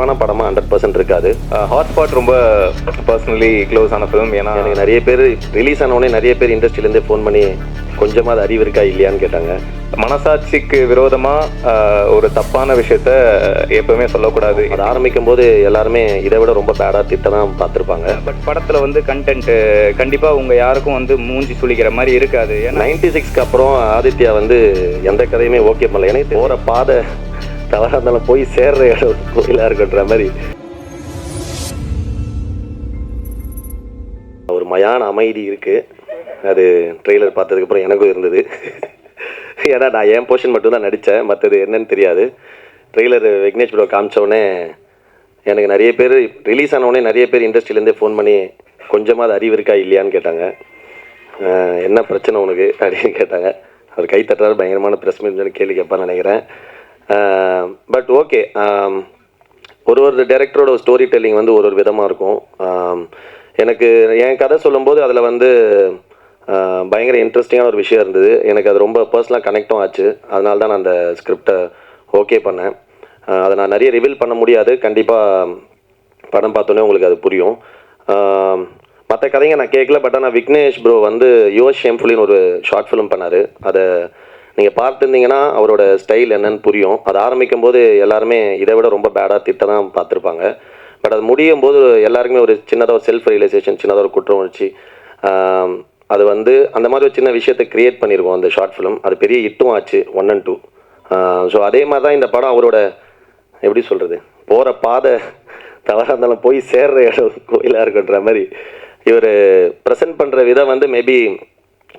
தப்பான படமாக hundred percent இருக்காது. ஹாட்ஸ்பாட் ரொம்ப பர்சனலி க்ளோஸ் ஆன ஃபிலிம் ஏன்னா எனக்கு நிறைய பேர் ரிலீஸ் ஆன உடனே நிறைய பேர் இண்டஸ்ட்ரியிலேருந்தே ஃபோன் பண்ணி கொஞ்சமாக அது அறிவு இருக்கா இல்லையான்னு கேட்டாங்க. மனசாட்சிக்கு விரோதமா ஆஹ், ஒரு தப்பான விஷயத்த எப்பவுமே சொல்லக்கூடாது. அது ஆரம்பிக்கும் போது எல்லாருமே இதை விட ரொம்ப பேடாக திட்ட தான் பார்த்துருப்பாங்க. பட் படத்தில் வந்து கண்டென்ட் கண்டிப்பாக உங்கள் யாருக்கும் வந்து மூஞ்சி சுளிக்கிற மாதிரி இருக்காது. ஏன்னா நைன்டி சிக்ஸ்க்கு அப்புறம் ஆதித்யா வந்து எந்த கதையுமே ஓகே பண்ணல. எனக்கு போகிற பாதை தவறாக இருந்தாலும் போய் சேர்ற இடம் கோயிலாக இருக்குன்ற மாதிரி ஒரு மயான அமைதி இருக்கு. அது ட்ரெய்லர் பார்த்ததுக்கப்புறம் எனக்கும் இருந்தது. ஏன்னா நான் என் போர்ஷன் மட்டும்தான் நடித்தேன் மற்றது என்னன்னு தெரியாது. ட்ரெய்லர் விக்னேஷ் ப்ரோ காமிச்சோடனே எனக்கு நிறைய பேர் ரிலீஸ் ஆனவுடனே நிறைய பேர் இண்டஸ்ட்ரியிலேருந்தே ஃபோன் பண்ணி கொஞ்சமாக அது அறிவு இருக்கா இல்லையான்னு கேட்டாங்க. என்ன பிரச்சனை உனக்கு? அப்படின்னு கேட்டாங்க. அவர் கை தட்டுறாரு. பயங்கரமான ப்ரெஸ் மீட் கேள்வி கேட்பான்னு நினைக்கிறேன். Um, பட் ஓகே um, ஒரு ஒரு டேரக்டரோட ஸ்டோரி டெல்லிங் வந்து ஒரு ஒரு விதமாக இருக்கும். Um, எனக்கு என் கதை சொல்லும்போது அதில் வந்து uh, பயங்கர இன்ட்ரெஸ்டிங்கான ஒரு விஷயம் இருந்தது. எனக்கு அது ரொம்ப பர்சனலாக கனெக்டும் ஆச்சு. அதனால தான் நான் அந்த ஸ்கிரிப்டை ஓகே பண்ணேன். Uh, அதை நான் நிறைய ரிவீல் பண்ண முடியாது. கண்டிப்பாக படம் பார்த்தோன்னே உங்களுக்கு அது புரியும். மற்ற கதைங்க நான் கேட்கல பட் ஆனால் விக்னேஷ் ப்ரோ வந்து யுவஸ் ஷேம்ஃபுல்லின்னு ஒரு ஷார்ட் ஃபிலிம் பண்ணார். அதை நீங்கள் பார்த்துருந்தீங்கன்னா அவரோட ஸ்டைல் என்னன்னு புரியும். அது ஆரம்பிக்கும் போது எல்லாருமே இதை விட ரொம்ப பேடாக திட்ட தான் பார்த்துருப்பாங்க. பட் அது முடியும் போது எல்லாருக்குமே ஒரு சின்னதாக ஒரு செல்ஃப் ரியலைசேஷன் சின்னதாக ஒரு குற்றம் உணர்ச்சி. அது வந்து அந்த மாதிரி ஒரு சின்ன விஷயத்தை கிரியேட் பண்ணியிருக்கோம் அந்த ஷார்ட் ஃபிலிம் அது பெரிய ஹிட்டும் ஆச்சு ஒன் அண்ட் டூ ஸோ அதே மாதிரி தான் இந்த படம் அவரோட எப்படி சொல்கிறது போகிற பாதை தவறாக இருந்தாலும் போய் சேர்ற இடம் கோயிலாக இருக்குன்ற மாதிரி இவர் ப்ரெசென்ட் பண்ணுற விதம் வந்து மேபி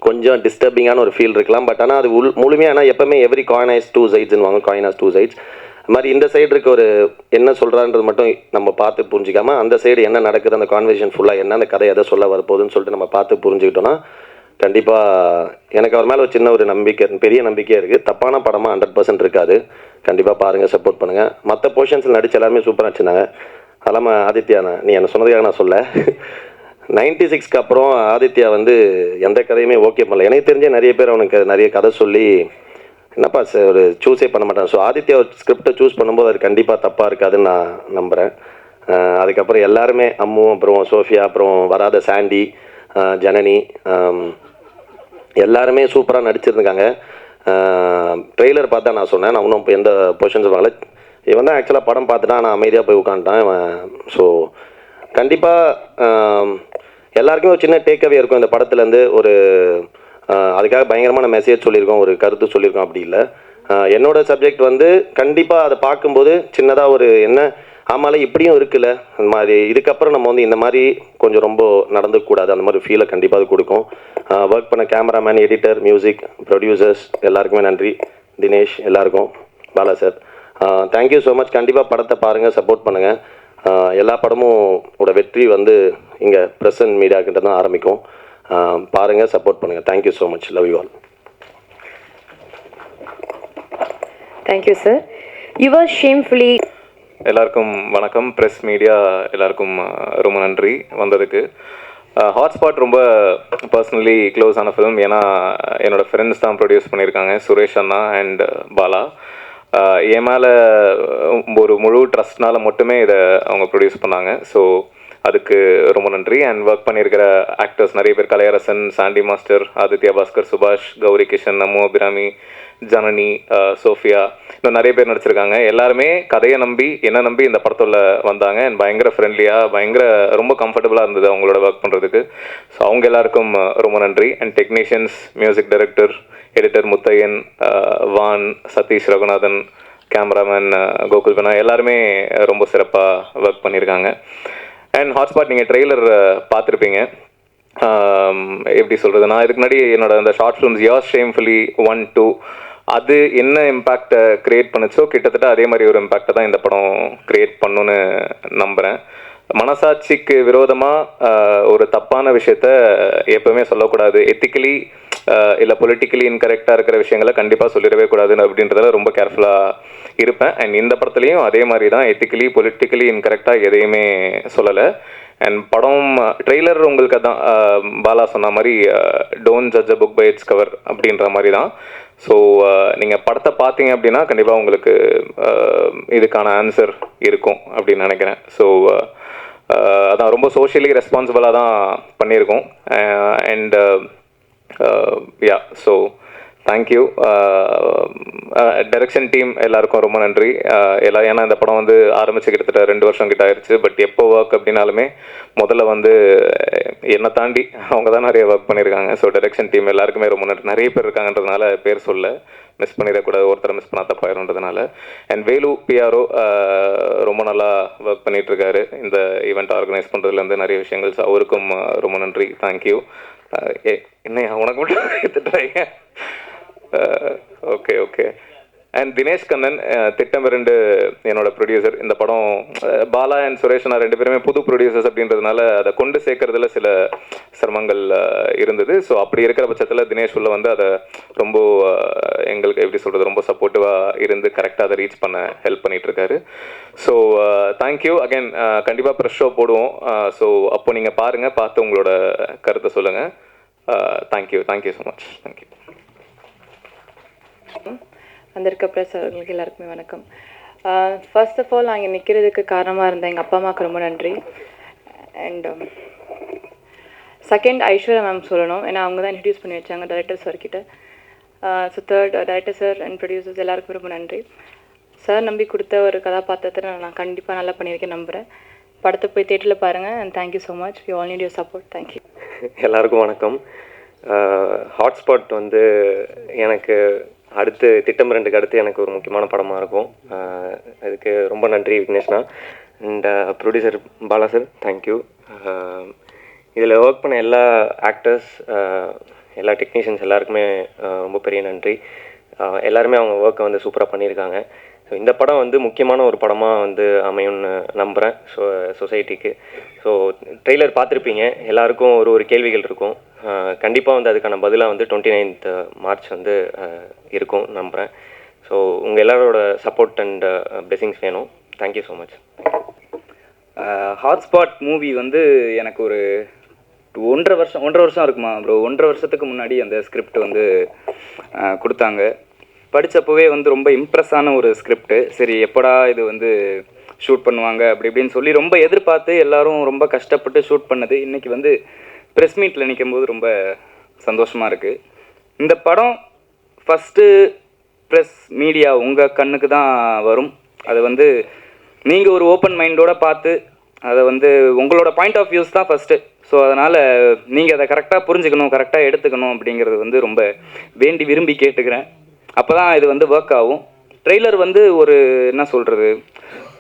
கொஞ்சம் டிஸ்டர்பிங்கான ஒரு ஃபீல் இருக்கலாம். பட் ஆனால் அது உள் முழுமையாக ஆனால் எப்பவுமே எவ்ரி காயின் ஹைஸ் டூ சைட்ஸ்னு வாங்க காயின் ஹாஸ் டூ சைட்ஸ் அது மாதிரி இந்த சைடு இருக்க ஒரு என்ன சொல்கிறான்றது மட்டும் நம்ம பார்த்து புரிஞ்சிக்காம அந்த சைடு என்ன நடக்குது அந்த கான்வர்சேஷன் ஃபுல்லாக என்ன அந்த கதை எதை சொல்ல வரப்போகுதுன்னு சொல்லிட்டு நம்ம பார்த்து புரிஞ்சுக்கிட்டோன்னா கண்டிப்பாக எனக்கு அவர் மேலே ஒரு சின்ன ஒரு நம்பிக்கை பெரிய நம்பிக்கையாக இருக்குது தப்பான படமாக ஹண்ட்ரட் பர்சன்ட் இருக்காது. கண்டிப்பாக பாருங்கள் சப்போர்ட் பண்ணுங்கள் மற்ற போர்ஷன்ஸில் நடிச்சு எல்லாருமே சூப்பராக வச்சுருந்தாங்க அதெல்லாம் ஆதித்யா நான் நீ என்ன சொன்னதுக்காக நான் சொல்ல நைன்டி சிக்ஸ்க்கு அப்புறம் ஆதித்யா வந்து எந்த கதையுமே ஓகே பண்ணல. எனக்கு தெரிஞ்ச நிறைய பேர் அவனுக்கு நிறைய கதை சொல்லி என்னப்பா சார் ஒரு சூஸே பண்ண மாட்டான். ஸோ ஆதித்யா ஒரு ஸ்கிரிப்டை சூஸ் பண்ணும்போது அது கண்டிப்பாக தப்பாக இருக்காதுன்னு நான் நம்புகிறேன் அதுக்கப்புறம் எல்லாருமே அம்மு அப்புறம் சோஃபியா அப்புறம் வராத சாண்டி ஜனனி எல்லாருமே சூப்பராக நடிச்சிருந்தாங்க ட்ரெய்லர் பார்த்தா நான் சொன்னேன். நான் இன்னும் இப்போ எந்த பொசிஷன்ஸ் வாங்கல இவன் தான் ஆக்சுவலாக படம் பார்த்துட்டான். நான் அமைதியாக போய் உட்காந்துட்டான். இவன் ஸோ கண்டிப்பாக எல்லாருக்குமே ஒரு சின்ன டேக்அவே இருக்கும். இந்த படத்துலேருந்து ஒரு அதுக்காக பயங்கரமான மெசேஜ் சொல்லியிருக்கோம் ஒரு கருத்து சொல்லியிருக்கோம் அப்படி இல்லை. என்னோட சப்ஜெக்ட் வந்து கண்டிப்பாக அதை பார்க்கும்போது சின்னதாக ஒரு என்ன ஆமால இப்படியும் இருக்குல்ல அந்த மாதிரி. இதுக்கப்புறம் நம்ம வந்து இந்த மாதிரி கொஞ்சம் ரொம்ப நடந்துக்கூடாது அந்த மாதிரி ஃபீலை கண்டிப்பாக அது கொடுக்கும். ஒர்க் பண்ண கேமராமேன் எடிட்டர் மியூசிக் ப்ரொடியூசர்ஸ் எல்லாருக்குமே நன்றி. தினேஷ் எல்லாருக்கும். Bala sir. Thank you so much கண்டிப்பாக படத்தை பாருங்கள் சப்போர்ட் பண்ணுங்கள் எல்லா படமும் ஓட வெற்றி வந்து இங்கே ப்ரெசன்ட் மீடியாக்கிட்ட தான் ஆரம்பிக்கும். பாருங்கள் சப்போர்ட் பண்ணுங்கள் thank you so much love you all thank you sir your shamefully எல்லாருக்கும் வணக்கம். ப்ரெஸ் மீடியா எல்லாருக்கும் ரொம்ப நன்றி வந்ததுக்கு. ஹாட்ஸ்பாட் ரொம்ப பர்சனலி க்ளோஸ் ஆன ஃபிலிம் ஏன்னா என்னோட ஃப்ரெண்ட்ஸ் தான் ப்ரொடியூஸ் பண்ணியிருக்காங்க. சுரேஷ் அண்ணா அண்ட் பாலா. என் மேலே ஒரு முழு ட்ரஸ்ட்னால மட்டுமே இதை அவங்க ப்ரொடியூஸ் பண்ணாங்க. ஸோ அதுக்கு ரொம்ப நன்றி. அண்ட் ஒர்க் பண்ணியிருக்கிற ஆக்டர்ஸ் நிறைய பேர் கலையரசன் சாண்டி மாஸ்டர் ஆதித்யா பாஸ்கர் சுபாஷ் கௌரி கிஷன் நமோ அபிராமி ஜனனி சோஃபியா இன்னும் நிறைய பேர் நடிச்சிருக்காங்க. எல்லாருமே கதையை நம்பி என்ன நம்பி இந்த படத்தில் வந்தாங்க. அண்ட் பயங்கர ஃப்ரெண்ட்லியாக பயங்கர ரொம்ப கம்ஃபர்டபுளாக இருந்தது அவங்களோட ஒர்க் பண்ணுறதுக்கு ஸோ அவங்க எல்லாருக்கும் ரொம்ப நன்றி. And technicians music director editor Muthaiyan van Sathish Raghunathan cameraman Gokul பனா எல்லாருமே ரொம்ப சிறப்பாக ஒர்க் பண்ணியிருக்காங்க. அண்ட் ஹாட்ஸ்பாட் நீங்கள் ட்ரெய்லர் பார்த்துருப்பீங்க. எப்படி சொல்கிறது நான் இதுக்கு முன்னாடி என்னோட அந்த ஷார்ட் ஃபிலிம்ஸ் யார் ஷேம்ஃபுல்லி ஒன் டூ அது என்ன இம்பேக்டை க்ரியேட் பண்ணுச்சோ கிட்டத்தட்ட அதே மாதிரி ஒரு இம்பேக்டை தான் இந்த படம் க்ரியேட் பண்ணுன்னு நம்புகிறேன் மனசாட்சிக்கு விரோதமாக ஒரு தப்பான விஷயத்த எப்பவுமே சொல்லக்கூடாது. எத்திக்கலி இல்லை பொலிட்டிக்கலி இன்கரெக்டாக இருக்கிற விஷயங்களை கண்டிப்பாக சொல்லிடவே கூடாதுன்னு அப்படின்றதுல ரொம்ப கேர்ஃபுல்லாக இருப்பேன். அண்ட் இந்த படத்துலையும் அதே மாதிரி தான் எத்திக்கலி பொலிட்டிக்கலி இன்கரெக்டாக எதையுமே சொல்லலை. அண்ட் படம் ட்ரெய்லர் உங்களுக்கு அதான் பாலா சொன்ன மாதிரி don't judge a book by its cover அப்படின்ற மாதிரி தான் ஸோ நீங்கள் படத்தை பார்த்தீங்க அப்படின்னா கண்டிப்பாக உங்களுக்கு இதுக்கான ஆன்சர் இருக்கும் அப்படின்னு நினைக்கிறேன். ஸோ அதான் ரொம்ப சோஷியலி ரெஸ்பான்சிபிளாக தான் பண்ணியிருக்கோம். And yeah so thank you direction team எல்லாருக்கும் ரொம்ப நன்றி. Uh, எல்லா எல்லாம் ஏன்னா இந்த படம் வந்து ஆரம்பிச்சு கிட்டத்தட்ட ரெண்டு வருஷம் கிட்ட ஆயிடுச்சு பட் எப்போ ஒர்க் அப்படின்னாலுமே முதல்ல வந்து என்னை தாண்டி அவங்க தான் நிறைய ஒர்க் பண்ணியிருக்காங்க. ஸோ டைரக்ஷன் டீம் எல்லாருக்குமே ரொம்ப நன்றி. நிறைய பேர் இருக்காங்கன்றதுனால பேர் சொல்ல மிஸ் பண்ணிடக்கூடாது. ஒருத்தரை மிஸ் பண்ணாத தப்பாயிருன்றதுனால அண்ட் வேலு பிஆர்ஓ uh, ரொம்ப நல்லா ஒர்க் பண்ணிட்டு இருக்காரு. இந்த ஈவெண்ட் ஆர்கனைஸ் பண்ணுறதுலேருந்து நிறைய விஷயங்கள். அவருக்கும் uh, ரொம்ப நன்றி. தேங்க்யூ என்னையா உனக்கு மட்டும் திட்டுறாங்க அண்ட் தினேஷ் கண்ணன் திட்டம் இரண்டு என்னோட ப்ரொடியூசர் இந்த படம் uh, பாலா அண்ட் சுரேஷ் நான் ரெண்டு பேருமே புது ப்ரொடியூசர்ஸ் அப்படின்றதுனால அதை கொண்டு சேர்க்கறதுல சில சிரமங்கள் uh, இருந்தது. ஸோ அப்படி இருக்கிற பட்சத்தில் தினேஷ் உள்ள வந்து அதை ரொம்ப uh, எங்களுக்கு எப்படி சொல்கிறது ரொம்ப சப்போர்ட்டிவாக இருந்து கரெக்டாக அதை ரீச் பண்ண ஹெல்ப் பண்ணிட்டு இருக்காரு. ஸோ தேங்க்யூ அகைன் கண்டிப்பாக ப்ரெஷ் ஷோ போடுவோம். ஸோ அப்போ நீங்கள் பாருங்கள் பார்த்து உங்களோட கருத்தை சொல்லுங்கள் thank you thank you so much thank you வந்திருக்க ப்ரெஸ் அவர்களுக்கு எல்லாருக்குமே வணக்கம். ஃபர்ஸ்ட் ஆஃப் ஆல் நான் இங்கே நிற்கிறதுக்கு காரணமாக இருந்த எங்கள் அப்பா அம்மாவுக்கு ரொம்ப நன்றி. And second um, Aishwarya ma'am சொல்லணும். ஏன்னா அவங்க தான் இன்ட்ரடியூஸ் பண்ணி வச்சாங்க டைரக்டர் சார் கிட்ட. So third director sir and producers எல்லாருக்கும் ரொம்ப நன்றி. சார் நம்பி கொடுத்த ஒரு கதாபாத்திரத்தை நான் கண்டிப்பாக நல்லா பண்ணியிருக்கேன் நம்புகிறேன் படத்தை போய் தேட்டரில் பாருங்கள் and thank you so much you all need your support thank you எல்லாருக்கும் வணக்கம். ஹாட்ஸ்பாட் வந்து எனக்கு அடுத்து திட்டம் ரெண்டுக்கு அடுத்து எனக்கு ஒரு முக்கியமான படமாக இருக்கும். அதுக்கு ரொம்ப நன்றி விக்னேஷ்னா. And producer Bala sir thank you இதில் ஒர்க் பண்ண எல்லா ஆக்டர்ஸ் எல்லா டெக்னீஷியன்ஸ் எல்லாருக்குமே ரொம்ப பெரிய நன்றி. எல்லாருமே அவங்க ஒர்க்கை வந்து சூப்பராக பண்ணியிருக்காங்க. ஸோ இந்த படம் வந்து முக்கியமான ஒரு படமாக வந்து அமையும்னு நம்புகிறேன் ஸோ சொசைட்டிக்கு ஸோ ட்ரெய்லர் பார்த்துருப்பீங்க. எல்லாருக்கும் ஒரு ஒரு கேள்விகள் இருக்கும். கண்டிப்பாக வந்து அதுக்கான பதிலாக வந்து டுவெண்ட்டி நைன்த் மார்ச் வந்து இருக்கும் நம்புகிறேன் ஸோ உங்கள் எல்லாரோட சப்போர்ட் அண்ட் பிளெஸிங்ஸ் வேணும். Thank you so much Hotspot movie வந்து எனக்கு ஒரு ஒன்றரை வருஷம் ஒன்றரை வருஷம் இருக்குமா ப்ரோ ஒன்றரை வருஷத்துக்கு முன்னாடி அந்த ஸ்கிரிப்ட் வந்து கொடுத்தாங்க. படித்தப்போவே வந்து ரொம்ப இம்ப்ரெஸ்ஸான ஒரு ஸ்கிரிப்ட் சரி எப்படா இது வந்து ஷூட் பண்ணுவாங்க அப்படி இப்படின்னு சொல்லி ரொம்ப எதிர்பார்த்து எல்லாரும் ரொம்ப கஷ்டப்பட்டு ஷூட் பண்ணது. இன்றைக்கி வந்து ப்ரெஸ் மீட்டில் நிற்கும்போது ரொம்ப சந்தோஷமாக இருக்குது இந்த படம் ஃபஸ்ட்டு ப்ரெஸ் மீடியா உங்கள் கண்ணுக்கு தான் வரும். அது வந்து நீங்கள் ஒரு ஓப்பன் மைண்டோட பார்த்து அதை வந்து உங்களோட பாயிண்ட் ஆஃப் வியூஸ் தான் ஃபஸ்ட்டு ஸோ அதனால் நீங்கள் அதை கரெக்டாக புரிஞ்சுக்கணும் கரெக்டாக எடுத்துக்கணும் அப்படிங்கிறது வந்து ரொம்ப வேண்டி விரும்பி கேட்டுக்கிறேன். அப்போ தான் இது வந்து ஒர்க் ஆகும். ட்ரெய்லர் வந்து ஒரு என்ன சொல்கிறது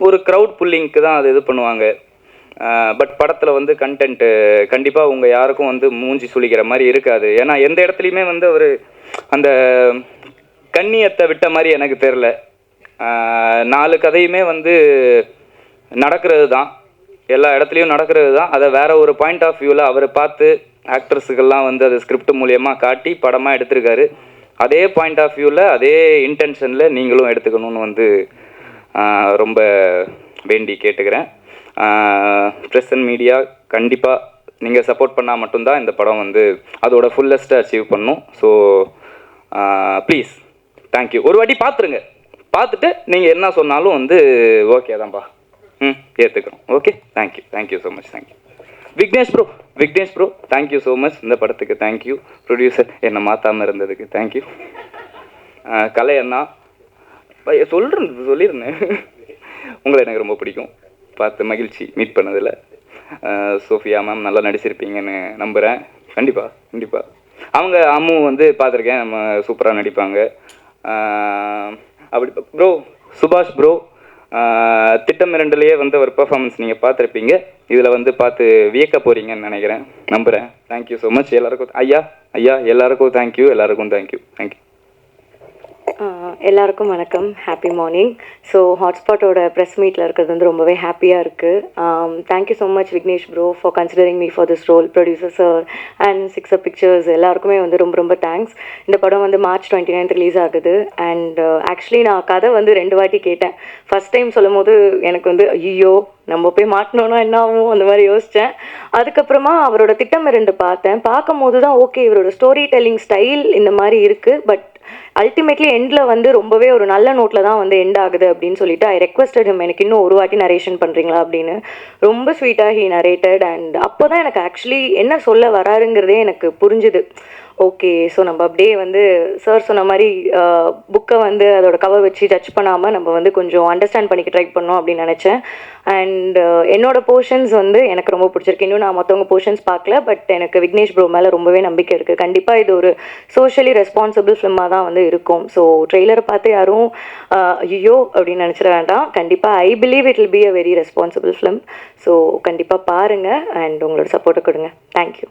ஒரு க்ரௌட் புல்லிங்க்கு தான் அது இது பண்ணுவாங்க. பட் படத்தில் வந்து கண்டென்ட்டு கண்டிப்பாக உங்கள் யாருக்கும் வந்து மூஞ்சி சுழிக்கிற மாதிரி இருக்காது. ஏன்னா எந்த இடத்துலையுமே வந்து அவர் அந்த கண்ணியத்தை விட்ட மாதிரி எனக்கு தெரில நாலு கதையுமே வந்து நடக்கிறது தான் எல்லா இடத்துலையும் நடக்கிறது தான் அதை வேற ஒரு பாயிண்ட் ஆஃப் வியூவில் அவரை பார்த்து ஆக்ட்ரஸுக்கெல்லாம் வந்து அது ஸ்கிரிப்ட் மூலியமாக காட்டி படமாக எடுத்திருக்காரு. அதே பாயிண்ட் ஆஃப் வியூவில் அதே இன்டென்ஷனில் நீங்களும் எடுத்துக்கணும்னு வந்து ரொம்ப வேண்டி கேட்டுக்கிறேன். ப்ரெஸ் அண்ட் மீடியா கண்டிப்பாக நீங்கள் சப்போர்ட் பண்ணால் மட்டும்தான் இந்த படம் வந்து அதோட ஃபுல்லஸ்ட்டை அச்சீவ் பண்ணும். ஸோ ப்ளீஸ் தேங்க்யூ ஒரு வாட்டி பார்த்துருங்க பார்த்துட்டு நீங்கள் என்ன சொன்னாலும் வந்து ஓகே தான்ப்பா ம் ஏற்றுக்கிறோம் okay thank you thank you so much thank you Vignesh bro Vignesh bro thank you so much இந்த படத்துக்கு தேங்க்யூ ப்ரொடியூசர் என்னை மாற்றாமல் இருந்ததுக்கு தேங்க்யூ கலை அண்ணா. பைய சொல்கிறேன் சொல்லியிருந்தேன் உங்களை எனக்கு ரொம்ப பிடிக்கும். பார்த்து மகிழ்ச்சி மீட் பண்ணதில். சோஃபியா மேம் நல்லா நடிச்சிருப்பீங்கன்னு நம்புகிறேன் கண்டிப்பாக கண்டிப்பாக அவங்க அம்மு வந்து பார்த்துருக்கேன் நம்ம சூப்பராக நடிப்பாங்க. அப்படி ப்ரோ சுபாஷ் ப்ரோ திட்டம் இரண்டுலேயே வந்து ஒரு பெர்ஃபார்மன்ஸ் நீங்கள் பார்த்துருப்பீங்க. இதில் வந்து பார்த்து வியக்க போகிறீங்கன்னு நினைக்கிறேன். நம்புகிறேன் தேங்க்யூ ஸோ மச் எல்லாருக்கும் ஐயா ஐயா எல்லாருக்கும் தேங்க்யூ எல்லாருக்கும் தேங்க்யூ தேங்க்யூ எல்லாருக்கும் வணக்கம். ஹாப்பி மார்னிங் ஸோ ஹாட்ஸ்பாட்டோட ப்ரெஸ் மீட்டில் இருக்கிறது வந்து ரொம்பவே ஹாப்பியாக இருக்குது thank you so much Vignesh bro for considering me for this role producer sir and six up pictures எல்லாருக்குமே வந்து ரொம்ப ரொம்ப தேங்க்ஸ் இந்த படம் வந்து மார்ச் டுவெண்ட்டி நைன்த் ரிலீஸ் ஆகுது அண்ட் ஆக்சுவலி uh, நான் கதை வந்து ரெண்டு வாட்டி கேட்டேன். ஃபஸ்ட் டைம் சொல்லும் போது எனக்கு வந்து ஐயோ நம்ம போய் மாட்டினோன்னா என்ன ஆகும்? அந்த மாதிரி யோசித்தேன் அதுக்கப்புறமா அவரோட திட்டம் இரண்டு பார்த்தேன். பார்க்கும்போது தான் ஓகே இவரோட ஸ்டோரி டெல்லிங் ஸ்டைல் இந்த மாதிரி இருக்குது பட் அல்டிமேட்லி எண்டில் வந்து ரொம்பவே ஒரு நல்ல நோட்டில் தான் வந்து எண்ட் ஆகுது அப்படின்னு சொல்லிட்டு ஐ ரெக்வஸ்டட் ஹிம் எனக்கு இன்னும் ஒரு வாட்டி நரேஷன் பண்ணுறீங்களா அப்படின்னு. ரொம்ப ஸ்வீட்டாக ஹி நரேட்டட் அண்ட் அப்போ தான் எனக்கு ஆக்சுவலி என்ன சொல்ல வராருங்கிறதே எனக்கு புரிஞ்சுது. ஓகே ஸோ நம்ம அப்படியே வந்து சார் சொன்ன மாதிரி புக்கை வந்து அதோட கவர் வச்சு டச் பண்ணாமல் நம்ம வந்து கொஞ்சம் அண்டர்ஸ்டாண்ட் பண்ணிக்க ட்ரை பண்ணோம் அப்படின்னு நினச்சேன். அண்ட் என்னோட போர்ஷன்ஸ் வந்து எனக்கு ரொம்ப பிடிச்சிருக்கு. இன்னும் நான் மற்றவங்க போர்ஷன்ஸ் பார்க்கல பட் எனக்கு விக்னேஷ் ப்ரோ மேலே ரொம்பவே நம்பிக்கை இருக்குது கண்டிப்பாக இது ஒரு சோஷியலி ரெஸ்பான்சிபிள் ஃபிலிமாக தான் வந்து இருக்கும். ஸோ ட்ரெய்லரை பார்த்து யாரும் ஐயோ அப்படின்னு நினச்சிட வேண்டாம். கண்டிப்பாக I believe it will be a very responsible film so கண்டிப்பாக பாருங்கள் அண்ட் உங்களோட சப்போர்ட்டை கொடுங்க. தேங்க்யூ